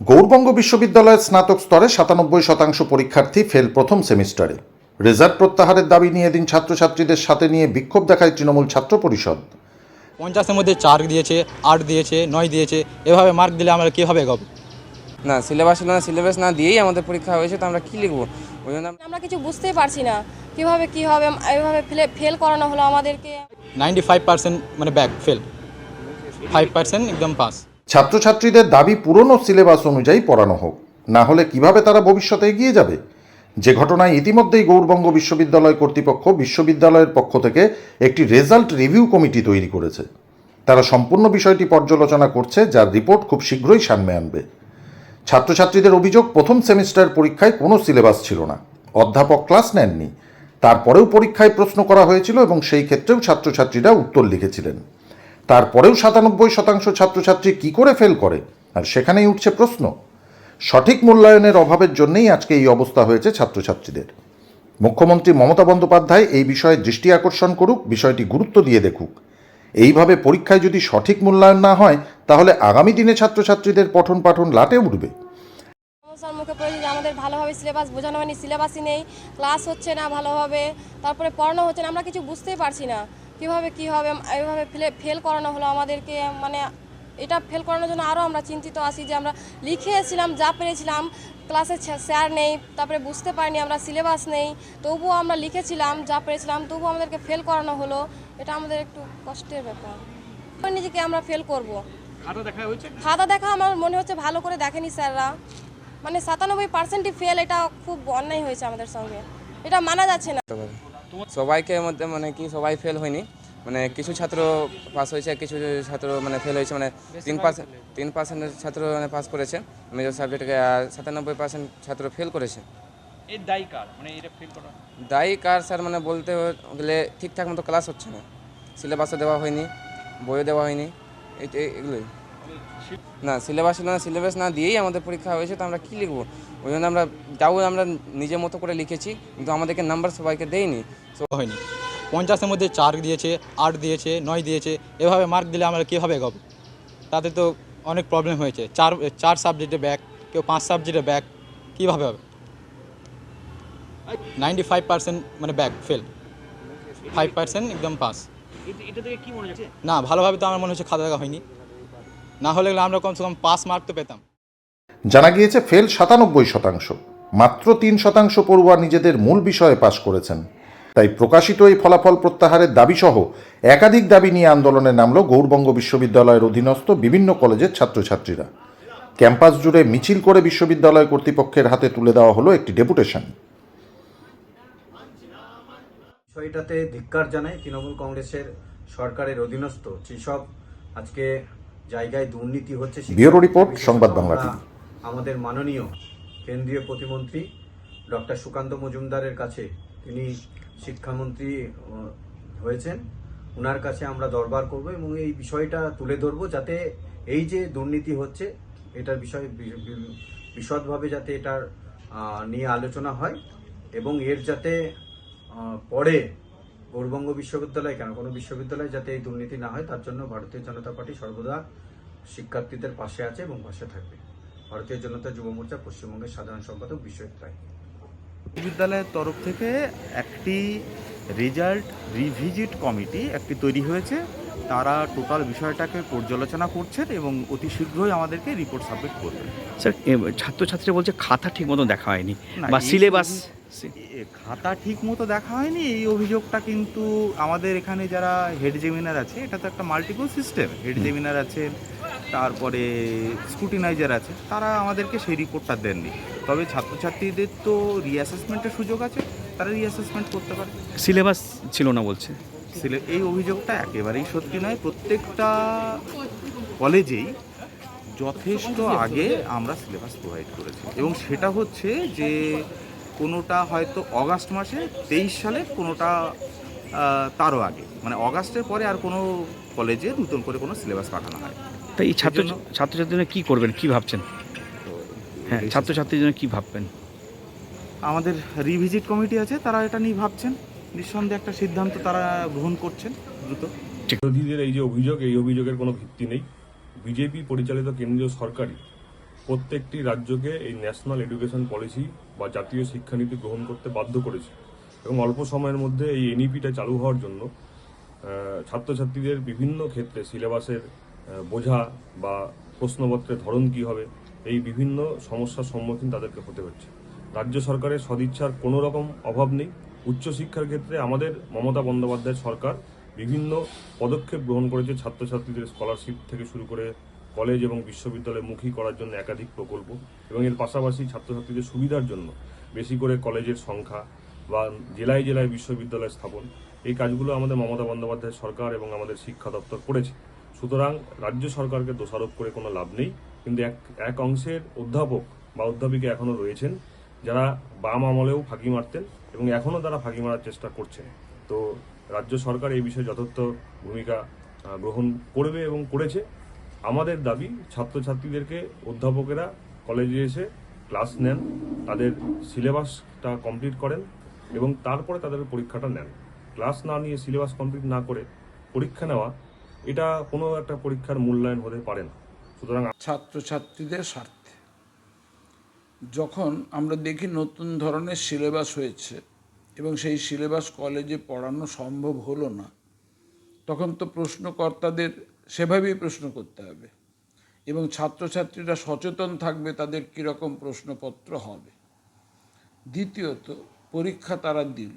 গৌরবঙ্গ বিশ্ববিদ্যালয়ের স্নাতক স্তরে সাতানব্বই শতাংশ পরীক্ষার্থী ফেল প্রথম সেমিস্টারে। রেজাল্ট প্রত্যাহারের দাবি নিয়ে এদিন ছাত্রছাত্রীদের সাথে নিয়ে বিক্ষোভ দেখায় তৃণমূল ছাত্র পরিষদ। পঞ্চাশের মধ্যে চার দিয়েছে আট দিয়েছে নয় দিয়েছে এভাবে মার্ক দিলে আমরা কীভাবে এগোবো না সিলেবাস না সিলেবাস না দিয়েই আমাদের পরীক্ষা হয়েছে তো আমরা কী লিখব? ওই জন্য আমরা- আমরা কিছু বুঝতেই পারছি না কীভাবে কি হবে এভাবে ফেল করানো হলো আমাদেরকে। নাইনটি ফাইভ পার্সেন্ট মানে ব্যাক ফেল ফাইভ পার্সেন্ট একদম পাস ছাত্রছাত্রীদের দাবি পুরনো সিলেবাস অনুযায়ী পড়ানো হোক। না হলে কীভাবে তারা ভবিষ্যতে এগিয়ে যাবে? যে ঘটনায় ইতিমধ্যেই গৌরবঙ্গ বিশ্ববিদ্যালয় কর্তৃপক্ষ বিশ্ববিদ্যালয়ের পক্ষ থেকে একটি রেজাল্ট রিভিউ কমিটি তৈরি করেছে। তারা সম্পূর্ণ বিষয়টি পর্যালোচনা করছে, যার রিপোর্ট খুব শীঘ্রই সামনে আনবে। ছাত্রছাত্রীদের অভিযোগ, প্রথম সেমিস্টার পরীক্ষায় কোনো সিলেবাস ছিল না। অধ্যাপক ক্লাস নেননি। তারপরেও পরীক্ষায় প্রশ্ন করা হয়েছিল এবং সেই ক্ষেত্রেও ছাত্রছাত্রীরা উত্তর লিখেছিলেন। তারপরেও সাতানব্বই শতাংশ ছাত্রছাত্রী কি করে ফেল করে? আর সেখানেই উঠছে প্রশ্ন। সঠিক মূল্যায়নের অভাবের জন্যই আজকে এই অবস্থা হয়েছে ছাত্রছাত্রীদের। মুখ্যমন্ত্রী মমতা বন্দ্যোপাধ্যায় এই বিষয়ে দৃষ্টি আকর্ষণ করুক, বিষয়টি গুরুত্ব দিয়ে দেখুক। এইভাবে পরীক্ষায় যদি সঠিক মূল্যায়ন না হয়, তাহলে আগামী দিনে ছাত্রছাত্রীদের পঠন পাঠন লাটে উঠবে। মুখে যে আমাদের ভালোভাবে সিলেবাস বোঝানো হয়নি, সিলেবাসই নেই, ক্লাস হচ্ছে না ভালোভাবে, তারপরে পড়ানো হচ্ছে না, আমরা কিছু বুঝতেই পারছি না। কীভাবে কি হবে এভাবে ফেল করানো হলো আমাদেরকে মানে এটা ফেল করানোর জন্য আরও আমরা চিন্তিত আছি যে আমরা লিখেছিলাম যা পেরেছিলাম ক্লাসে স্যার নেই তারপরে বুঝতে পারিনি আমরা সিলেবাস নেই তবুও আমরা লিখেছিলাম যা পেরেছিলাম তবুও আমাদেরকে ফেল করানো হলো এটা আমাদের একটু কষ্টের ব্যাপার। নিজেকে আমরা ফেল করব। খাতা দেখা আমার মনে হচ্ছে ভালো করে দেখেনি স্যাররা মানে সাতানব্বই পার্সেন্টই ফেল এটা খুব অন্যায় হয়েছে আমাদের সঙ্গে। এটা মানা যাচ্ছে না। সবাইকে মধ্যে মানে কি সবাই ফেল হয়নি। মানে কিছু ছাত্র পাস হয়েছে কিছু ছাত্র মানে ফেল হয়েছে মানে তিন পার্সেন্ট তিন পার্সেন্টের ছাত্র মানে পাস করেছে। মেজর সাবজেক্টকে আর সাতানব্বই পার্সেন্ট ছাত্র ফেল করেছে। দায়ী কার? মানে স্যার মানে বলতে গেলে ঠিকঠাক মতো ক্লাস হচ্ছে না। সিলেবাসও দেওয়া হয়নি বইও দেওয়া হয়নি এগুলোই। না সিলেবাস ছিল না সিলেবাস না দিয়েই আমাদের পরীক্ষা হয়েছে তো আমরা কী লিখব? ওই জন্য আমরা যাও আমরা নিজের মতো করে লিখেছি কিন্তু আমাদেরকে নাম্বার সবাইকে দেয়নি। হয়নি। পঞ্চাশের মধ্যে চার দিয়েছে আট দিয়েছে নয় দিয়েছে এভাবে মার্ক দিলে আমরা কীভাবে এগোবো? তাতে তো অনেক প্রবলেম হয়েছে। চার চার সাবজেক্টে ব্যাক কেউ পাঁচ সাবজেক্টে ব্যাক কীভাবে হবে? নাইনটি ফাইভ পার্সেন্ট মানে ব্যাক ফেল ফাইভ পার্সেন্ট একদম পাস এটা এটা থেকে কি হচ্ছে? না ভালোভাবে তো আমার মনে হচ্ছে খাতা দেখা হয়নি। না হলে আমরা কমসে কম পাস মার্ক তো পেতাম। জানা গিয়েছে ফেল সাতানব্বই শতাংশ। মাত্র তিন শতাংশ পড়ুয়া নিজেদের মূল বিষয়ে পাশ করেছেন। তাই প্রকাশিত এই ফলাফল প্রত্যাহারের দাবিসহ একাধিক দাবি নিয়ে আন্দোলনে নামল গৌরবঙ্গ বিশ্ববিদ্যালয়ের অধীনস্থ বিভিন্ন কলেজের ছাত্রছাত্রীরা। ক্যাম্পাস জুড়ে মিছিল করে বিশ্ববিদ্যালয় কর্তৃপক্ষের হাতে তুলে দেওয়া হলো একটি ডেপুটেশন। বিষয়টাতে ধিক্কার জানায় তৃণমূল কংগ্রেসের সরকারের অধীনস্থ যেসব আজকে জায়গায় দুর্নীতি হচ্ছে ব্যুরো রিপোর্ট, সংবাদ বাংলা টিভি। আমাদের মাননীয় কেন্দ্রীয় প্রতিমন্ত্রী ডক্টর সুকান্ত মজুমদারের কাছে তিনি শিক্ষামন্ত্রী হয়েছেন ওনার কাছে আমরা দরবার করব এবং এই বিষয়টা তুলে ধরবো যাতে এই যে দুর্নীতি হচ্ছে এটার বিষয়ে বিশদভাবে যাতে এটার নিয়ে আলোচনা হয় এবং এর যাতে পরে গৌরবঙ্গ বিশ্ববিদ্যালয় কেন? কোনো বিশ্ববিদ্যালয় যাতে এই দুর্নীতি না হয়, তার জন্য ভারতীয় জনতা পার্টি সর্বদা শিক্ষার্থীদের পাশে আছে এবং পাশে থাকবে। ভারতীয় জনতা যুব মোর্চা পশ্চিমবঙ্গের সাধারণ সম্পাদক বিশ্বজিৎ রায়। বিশ্ববিদ্যালয়ের তরফ থেকে একটি রেজাল্ট রিভিজিট কমিটি একটি তৈরি হয়েছে। তারা টোটাল বিষয়টাকে পর্যালোচনা করছেন এবং অতি শীঘ্রই আমাদেরকে রিপোর্ট সাবমিট করবেন। স্যার ছাত্রছাত্রীরা বলছে খাতা ঠিক মতো দেখা হয়নি বা সিলেবাস খাতা ঠিক মতো দেখা হয়নি এই অভিযোগটা কিন্তু আমাদের এখানে যারা হেড জেমিনার আছে এটা তো একটা মাল্টিপল সিস্টেম হেড জেমিনার আছেন তারপরে স্ক্রুটিনাইজার আছে তারা আমাদেরকে সেই রিপোর্টটা দেননি। তবে ছাত্রছাত্রীদের তো রিঅ্যাসেসমেন্টের সুযোগ আছে তারা রিঅ্যাসেসমেন্ট করতে পারে। সিলেবাস ছিল না বলছে। সিলে এই অভিযোগটা একেবারেই সত্যি নয়। প্রত্যেকটা কলেজেই যথেষ্ট আগে আমরা সিলেবাস প্রোভাইড করেছি। এবং সেটা হচ্ছে যে কোনোটা হয়তো অগাস্ট মাসে তেইশ সালে কোনোটা তারও আগে। মানে অগাস্টের পরে আর কোনো কলেজে নতুন করে কোনো সিলেবাস পাঠানো হয়। তাই এই ছাত্র ছাত্রছাত্রীরা কি করবেন কি ভাবছেন? হ্যাঁ ছাত্রছাত্রীর জন্য কি ভাববেন? আমাদের রিভিজিট কমিটি আছে তারা এটা নিয়ে ভাবছেন। নিঃসন্দেহে একটা সিদ্ধান্ত তারা গ্রহণ করছেন দ্রুত। বিরোধীদের এই যে অভিযোগ, এই অভিযোগের কোনো ভিত্তি নেই। বিজেপি পরিচালিত কেন্দ্রীয় সরকারই প্রত্যেকটি রাজ্যকে এই ন্যাশনাল এডুকেশন পলিসি বা জাতীয় শিক্ষানীতি গ্রহণ করতে বাধ্য করেছে। এবং অল্প সময়ের মধ্যে এই এনইপিটা চালু হওয়ার জন্য ছাত্রছাত্রীদের বিভিন্ন ক্ষেত্রে সিলেবাসের বোঝা বা প্রশ্নপত্রের ধরন কী হবে, এই বিভিন্ন সমস্যার সম্মুখীন তাদেরকে হতে হচ্ছে। রাজ্য সরকারের সদিচ্ছার কোনো রকম অভাব নেই। উচ্চশিক্ষার ক্ষেত্রে আমাদের মমতা বন্দ্যোপাধ্যায় সরকার বিভিন্ন পদক্ষেপ গ্রহণ করেছে ছাত্রছাত্রীদের স্কলারশিপ থেকে শুরু করে কলেজ এবং বিশ্ববিদ্যালয়মুখী করার জন্য একাধিক প্রকল্প এবং এর পাশাপাশি ছাত্রছাত্রীদের সুবিধার জন্য বেশি করে কলেজের সংখ্যা বা জেলায় জেলায় বিশ্ববিদ্যালয় স্থাপন, এই কাজগুলো আমাদের মমতা বন্দ্যোপাধ্যায় সরকার এবং আমাদের শিক্ষা দপ্তর করেছে। সুতরাং রাজ্য সরকারকে দোষারোপ করে কোনো লাভ নেই, কিন্তু এক এক অংশের অধ্যাপক বা অধ্যাপিকা এখনও রয়েছেন যারা বাম আমলেও ফাঁকি মারতেন এবং এখনও তারা ফাঁকি মারার চেষ্টা করছেন তো রাজ্য সরকার এই বিষয়ে যথার্থ ভূমিকা গ্রহণ করবে এবং করেছে। আমাদের দাবি, ছাত্রছাত্রীদেরকে অধ্যাপকেরা কলেজে এসে ক্লাস নেন, তাদের সিলেবাসটা কমপ্লিট করেন এবং তারপরে তাদের পরীক্ষাটা নেন। ক্লাস না নিয়ে সিলেবাস কমপ্লিট না করে পরীক্ষা নেওয়া, এটা কোনো একটা পরীক্ষার মূল্যায়ন হতে পারে না। সুতরাং ছাত্রছাত্রীদের স্বার্থে যখন আমরা দেখি নতুন ধরনের সিলেবাস হয়েছে এবং সেই সিলেবাস কলেজে পড়ানো সম্ভব হলো না, তখন তো প্রশ্নকর্তাদের সেভাবেই প্রশ্ন করতে হবে এবং ছাত্রছাত্রীরা সচেতন থাকবে তাদের কীরকম প্রশ্নপত্র হবে। দ্বিতীয়ত, পরীক্ষা তারা দিল।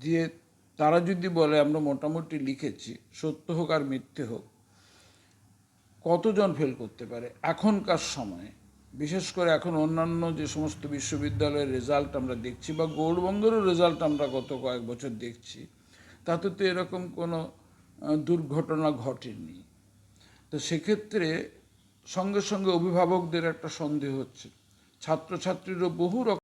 দিয়ে তারা যদি বলে, আমরা মোটামুটি লিখেছি, সত্য হোক আর মিথ্যে হোক, কতজন ফেল করতে পারে? এখনকার সময়ে বিশেষ করে এখন অন্যান্য যে সমস্ত বিশ্ববিদ্যালয়ের রেজাল্ট আমরা দেখছি বা গৌড়বঙ্গেরও রেজাল্ট আমরা গত কয়েক বছর দেখছি, তাতে তো এরকম কোনো দুর্ঘটনা ঘটেনি। তো সেক্ষেত্রে সঙ্গে সঙ্গে অভিভাবকদের একটা সন্দেহ হচ্ছে। ছাত্রছাত্রীরও বহু রকম